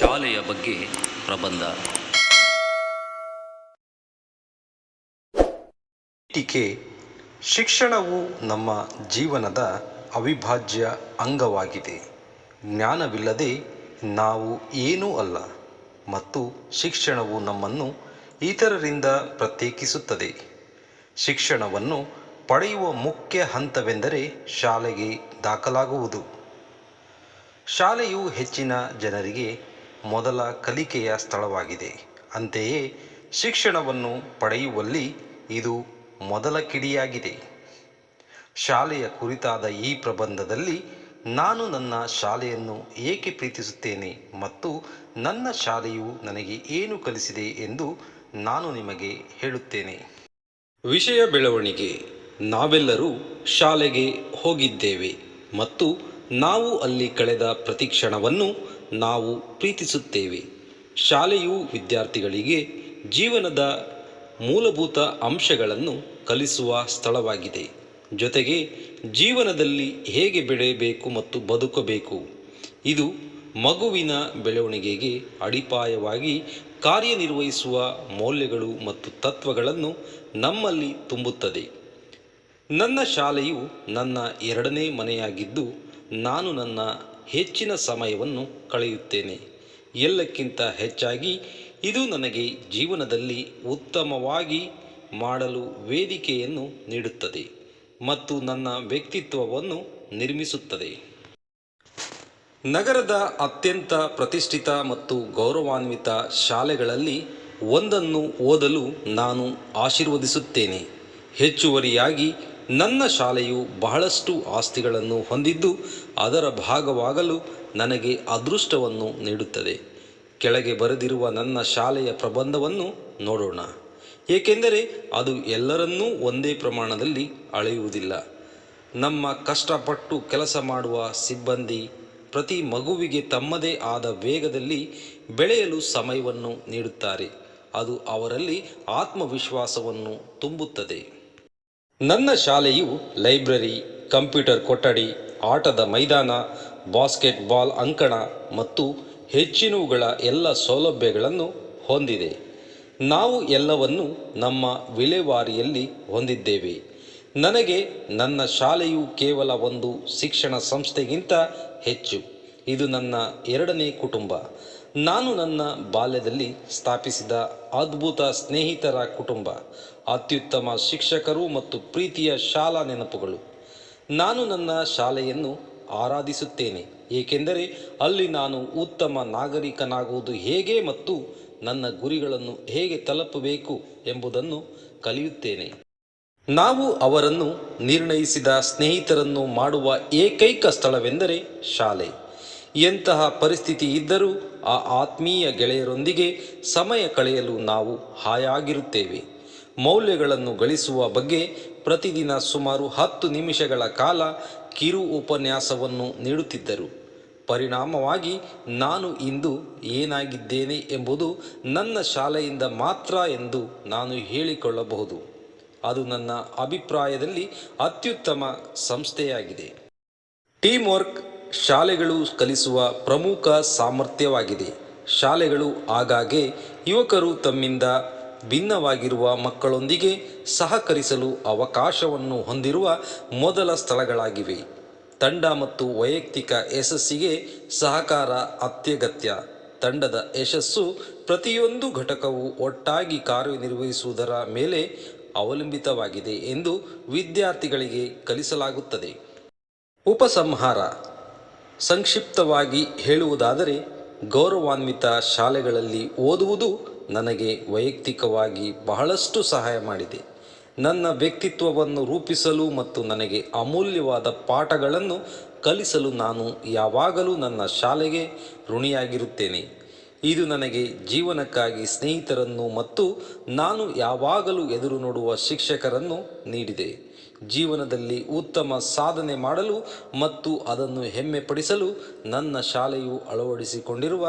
ಶಾಲೆಯ ಬಗ್ಗೆ ಪ್ರಬಂಧ. ಟೀಕೆ ಶಿಕ್ಷಣವು ನಮ್ಮ ಜೀವನದ ಅವಿಭಾಜ್ಯ ಅಂಗವಾಗಿದೆ. ಜ್ಞಾನವಿಲ್ಲದೆ ನಾವು ಏನೂ ಅಲ್ಲ ಮತ್ತು ಶಿಕ್ಷಣವು ನಮ್ಮನ್ನು ಇತರರಿಂದ ಪ್ರತ್ಯೇಕಿಸುತ್ತದೆ. ಶಿಕ್ಷಣವನ್ನು ಪಡೆಯುವ ಮುಖ್ಯ ಹಂತವೆಂದರೆ ಶಾಲೆಗೆ ದಾಖಲಾಗುವುದು. ಶಾಲೆಯು ಹೆಚ್ಚಿನ ಜನರಿಗೆ ಮೊದಲ ಕಲಿಕೆಯ ಸ್ಥಳವಾಗಿದೆ. ಅಂತೆಯೇ ಶಿಕ್ಷಣವನ್ನು ಪಡೆಯುವಲ್ಲಿ ಇದು ಮೊದಲ ಕಿಡಿಯಾಗಿದೆ. ಶಾಲೆಯ ಕುರಿತಾದ ಈ ಪ್ರಬಂಧದಲ್ಲಿ ನಾನು ನನ್ನ ಶಾಲೆಯನ್ನು ಏಕೆ ಪ್ರೀತಿಸುತ್ತೇನೆ ಮತ್ತು ನನ್ನ ಶಾಲೆಯು ನನಗೆ ಏನು ಕಲಿಸಿದೆ ಎಂದು ನಾನು ನಿಮಗೆ ಹೇಳುತ್ತೇನೆ. ವಿಷಯ ಬೆಳವಣಿಗೆ. ನಾವೆಲ್ಲರೂ ಶಾಲೆಗೆ ಹೋಗಿದ್ದೇವೆ ಮತ್ತು ನಾವು ಅಲ್ಲಿ ಕಳೆದ ಪ್ರತಿ ಕ್ಷಣವನ್ನು ನಾವು ಪ್ರೀತಿಸುತ್ತೇವೆ. ಶಾಲೆಯು ವಿದ್ಯಾರ್ಥಿಗಳಿಗೆ ಜೀವನದ ಮೂಲಭೂತ ಅಂಶಗಳನ್ನು ಕಲಿಸುವ ಸ್ಥಳವಾಗಿದೆ. ಜೊತೆಗೆ ಜೀವನದಲ್ಲಿ ಹೇಗೆ ಬೆಳೆಯಬೇಕು ಮತ್ತು ಬದುಕಬೇಕು? ಇದು ಮಗುವಿನ ಬೆಳವಣಿಗೆಗೆ ಅಡಿಪಾಯವಾಗಿ ಕಾರ್ಯನಿರ್ವಹಿಸುವ ಮೌಲ್ಯಗಳು ಮತ್ತು ತತ್ವಗಳನ್ನು ನಮ್ಮಲ್ಲಿ ತುಂಬುತ್ತದೆ. ನನ್ನ ಶಾಲೆಯು ನನ್ನ ಎರಡನೇ ಮನೆಯಾಗಿದ್ದು ನಾನು ನನ್ನ ಹೆಚ್ಚಿನ ಸಮಯವನ್ನು ಕಳೆಯುತ್ತೇನೆ. ಎಲ್ಲಕ್ಕಿಂತ ಹೆಚ್ಚಾಗಿ ಇದು ನನಗೆ ಜೀವನದಲ್ಲಿ ಉತ್ತಮವಾಗಿ ಮಾಡಲು ವೇದಿಕೆಯನ್ನು ನೀಡುತ್ತದೆ ಮತ್ತು ನನ್ನ ವ್ಯಕ್ತಿತ್ವವನ್ನು ನಿರ್ಮಿಸುತ್ತದೆ. ನಗರದ ಅತ್ಯಂತ ಪ್ರತಿಷ್ಠಿತ ಮತ್ತು ಗೌರವಾನ್ವಿತ ಶಾಲೆಗಳಲ್ಲಿ ಒಂದನ್ನು ಓದಲು ನಾನು ಆಶೀರ್ವದಿಸುತ್ತೇನೆ. ಹೆಚ್ಚುವರಿಯಾಗಿ ನನ್ನ ಶಾಲೆಯು ಬಹಳಷ್ಟು ಆಸ್ತಿಗಳನ್ನು ಹೊಂದಿದ್ದು ಅದರ ಭಾಗವಾಗಲು ನನಗೆ ಅದೃಷ್ಟವನ್ನು ನೀಡುತ್ತದೆ. ಕೆಳಗೆ ಬರೆದಿರುವ ನನ್ನ ಶಾಲೆಯ ಪ್ರಬಂಧವನ್ನು ನೋಡೋಣ. ಏಕೆಂದರೆ ಅದು ಎಲ್ಲರನ್ನೂ ಒಂದೇ ಪ್ರಮಾಣದಲ್ಲಿ ಅಳೆಯುವುದಿಲ್ಲ. ನಮ್ಮ ಕಷ್ಟಪಟ್ಟು ಕೆಲಸ ಮಾಡುವ ಸಿಬ್ಬಂದಿ ಪ್ರತಿ ಮಗುವಿಗೆ ತಮ್ಮದೇ ಆದ ವೇಗದಲ್ಲಿ ಬೆಳೆಯಲು ಸಮಯವನ್ನು ನೀಡುತ್ತಾರೆ. ಅದು ಅವರಲ್ಲಿ ಆತ್ಮವಿಶ್ವಾಸವನ್ನು ತುಂಬುತ್ತದೆ. ನನ್ನ ಶಾಲೆಯು ಲೈಬ್ರರಿ, ಕಂಪ್ಯೂಟರ್ ಕೊಠಡಿ, ಆಟದ ಮೈದಾನ, ಬಾಸ್ಕೆಟ್ಬಾಲ್ ಅಂಕಣ ಮತ್ತು ಹೆಚ್ಚಿನವುಗಳ ಎಲ್ಲ ಸೌಲಭ್ಯಗಳನ್ನು ಹೊಂದಿದೆ. ನಾವು ಎಲ್ಲವನ್ನು ನಮ್ಮ ವಿಲೇವಾರಿಯಲ್ಲಿ ಹೊಂದಿದ್ದೇವೆ. ನನಗೆ ನನ್ನ ಶಾಲೆಯು ಕೇವಲ ಒಂದು ಶಿಕ್ಷಣ ಸಂಸ್ಥೆಗಿಂತ ಹೆಚ್ಚು. ಇದು ನನ್ನ ಎರಡನೇ ಕುಟುಂಬ. ನಾನು ನನ್ನ ಬಾಲ್ಯದಲ್ಲಿ ಸ್ಥಾಪಿಸಿದ ಅದ್ಭುತ ಸ್ನೇಹಿತರ ಕುಟುಂಬ, ಅತ್ಯುತ್ತಮ ಶಿಕ್ಷಕರು ಮತ್ತು ಪ್ರೀತಿಯ ಶಾಲಾ ನೆನಪುಗಳು. ನಾನು ನನ್ನ ಶಾಲೆಯನ್ನು ಆರಾಧಿಸುತ್ತೇನೆ, ಏಕೆಂದರೆ ಅಲ್ಲಿ ನಾನು ಉತ್ತಮ ನಾಗರಿಕನಾಗುವುದು ಹೇಗೆ ಮತ್ತು ನನ್ನ ಗುರಿಗಳನ್ನು ಹೇಗೆ ತಲುಪಬೇಕು ಎಂಬುದನ್ನು ಕಲಿಯುತ್ತೇನೆ. ನಾವು ಅವರನ್ನು ನಿರ್ಣಯಿಸಿದ ಸ್ನೇಹಿತರನ್ನು ಮಾಡುವ ಏಕೈಕ ಸ್ಥಳವೆಂದರೆ ಶಾಲೆ. ಎಂತಹ ಪರಿಸ್ಥಿತಿ ಇದ್ದರೂ ಆ ಆತ್ಮೀಯ ಗೆಳೆಯರೊಂದಿಗೆ ಸಮಯ ಕಳೆಯಲು ನಾವು ಹಾಯಾಗಿರುತ್ತೇವೆ. ಮೌಲ್ಯಗಳನ್ನು ಗಳಿಸುವ ಬಗ್ಗೆ ಪ್ರತಿದಿನ ಸುಮಾರು ಹತ್ತು ನಿಮಿಷಗಳ ಕಾಲ ಕಿರು ಉಪನ್ಯಾಸವನ್ನು ನೀಡುತ್ತಿದ್ದರು. ಪರಿಣಾಮವಾಗಿ ನಾನು ಇಂದು ಏನಾಗಿದ್ದೇನೆ ಎಂಬುದು ನನ್ನ ಶಾಲೆಯಿಂದ ಮಾತ್ರ ಎಂದು ನಾನು ಹೇಳಿಕೊಳ್ಳಬಹುದು. ಅದು ನನ್ನ ಅಭಿಪ್ರಾಯದಲ್ಲಿ ಅತ್ಯುತ್ತಮ ಸಂಸ್ಥೆಯಾಗಿದೆ. ಟೀಮ್ ವರ್ಕ್ ಶಾಲೆಗಳು ಕಲಿಸುವ ಪ್ರಮುಖ ಸಾಮರ್ಥ್ಯವಾಗಿದೆ. ಶಾಲೆಗಳು ಆಗಾಗ್ಗೆ ಯುವಕರು ತಮ್ಮಿಂದ ಭಿನ್ನವಾಗಿರುವ ಮಕ್ಕಳೊಂದಿಗೆ ಸಹಕರಿಸಲು ಅವಕಾಶವನ್ನು ಹೊಂದಿರುವ ಮೊದಲ ಸ್ಥಳಗಳಾಗಿವೆ. ತಂಡ ಮತ್ತು ವೈಯಕ್ತಿಕ ಯಶಸ್ಸಿಗೆ ಸಹಕಾರ ಅತ್ಯಗತ್ಯ. ತಂಡದ ಯಶಸ್ಸು ಪ್ರತಿಯೊಂದು ಘಟಕವು ಒಟ್ಟಾಗಿ ಕಾರ್ಯನಿರ್ವಹಿಸುವುದರ ಮೇಲೆ ಅವಲಂಬಿತವಾಗಿದೆ ಎಂದು ವಿದ್ಯಾರ್ಥಿಗಳಿಗೆ ಕಲಿಸಲಾಗುತ್ತದೆ. ಉಪಸಂಹಾರ ಸಂಕ್ಷಿಪ್ತವಾಗಿ ಹೇಳುವುದಾದರೆ, ಗೌರವಾನ್ವಿತ ಶಾಲೆಗಳಲ್ಲಿ ಓದುವುದು ನನಗೆ ವೈಯಕ್ತಿಕವಾಗಿ ಬಹಳಷ್ಟು ಸಹಾಯ ಮಾಡಿದೆ. ನನ್ನ ವ್ಯಕ್ತಿತ್ವವನ್ನು ರೂಪಿಸಲು ಮತ್ತು ನನಗೆ ಅಮೂಲ್ಯವಾದ ಪಾಠಗಳನ್ನು ಕಲಿಸಲು ನಾನು ಯಾವಾಗಲೂ ನನ್ನ ಶಾಲೆಗೆ ಋಣಿಯಾಗಿರುತ್ತೇನೆ. ಇದು ನನಗೆ ಜೀವನಕ್ಕಾಗಿ ಸ್ನೇಹಿತರನ್ನು ಮತ್ತು ನಾನು ಯಾವಾಗಲೂ ಎದುರು ನೋಡುವ ಶಿಕ್ಷಕರನ್ನು ನೀಡಿದೆ. ಜೀವನದಲ್ಲಿ ಉತ್ತಮ ಸಾಧನೆ ಮಾಡಲು ಮತ್ತು ಅದನ್ನು ಹೆಮ್ಮೆಪಡಿಸಲು ನನ್ನ ಶಾಲೆಯು ಅಳವಡಿಸಿಕೊಂಡಿರುವ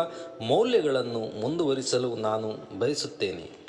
ಮೌಲ್ಯಗಳನ್ನು ಮುಂದುವರಿಸಲು ನಾನು ಬಯಸುತ್ತೇನೆ.